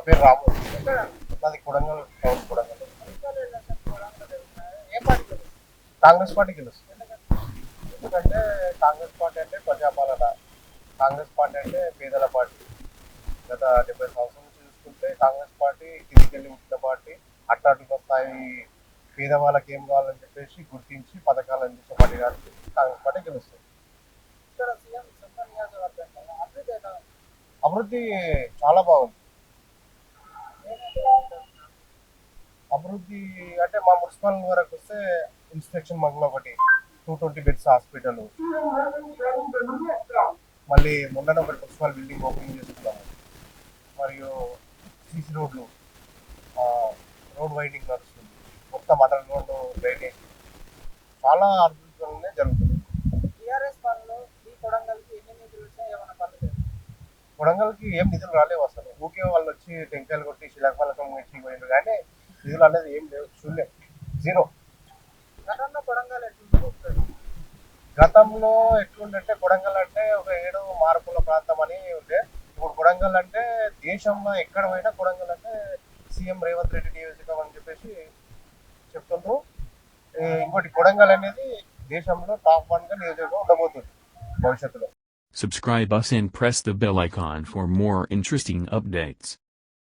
నా పేరు రాము నాది కొడంగల్ టౌన్ కొడంగల్? కాంగ్రెస్ పార్టీ గెలుస్తుంది. ఎందుకంటే కాంగ్రెస్ పార్టీ అంటే ప్రజాపాలన. కాంగ్రెస్ పార్టీ అంటే పేదల పార్టీ. గత డెబ్బై సంవత్సరాల నుంచి చూసుకుంటే కాంగ్రెస్ పార్టీ కిందికెళ్ళి ఉంటున్న పార్టీ. అట్టాటున్న స్థాయి పేదవాళ్ళకి ఏం కావాలని చెప్పేసి గుర్తించి పథకాలు అందించిన పార్టీ కాబట్టి కాంగ్రెస్ పార్టీ గెలుస్తుంది? అభివృద్ధి చాలా బాగుంది. అభివృద్ధి అంటే మా మున్సిపల్ వరకు వస్తే ఇన్స్పెక్షన్ మంగళ ఒకటి టూ ట్వంటీ బెడ్స్ హాస్పిటల్. మళ్ళీ మొన్న ఒకటి మున్సిపల్ బిల్డింగ్ ఓపెనింగ్ చేసుకున్నాము మరియు సీసీ రోడ్లు రోడ్ వైడింగ్ నడుస్తుంది. మొత్తం అటల్ రోడ్డు డ్రైనేజ్. చాలా అభివృద్ధి జరుగుతుంది. కొడంగల్కి ఏం నిధులు రాలేవు అసలు. ఊకే వాళ్ళు వచ్చి టెంకాయలు కొట్టి కానీ నిధులు అనేది ఏం లేవు శూన్యం జీరో. గతంలో ఎట్లుందంటే కొడంగల్ అంటే ఒక ఏడు మార్పుల ప్రాంతం అని ఉండే. ఇప్పుడు కొడంగల్ అంటే దేశంలో ఎక్కడ పోయినా కొడంగల్ అంటే సీఎం రేవంత్ రెడ్డి నియోజకవర్గం అని చెప్పేసి చెప్తుండ్రు. ఇంకోటి కొడంగల్ అనేది దేశంలో టాప్ వన్గా నియోజకవర్గం ఉండబోతుంది భవిష్యత్తులో. Subscribe us and press the bell icon for more interesting updates.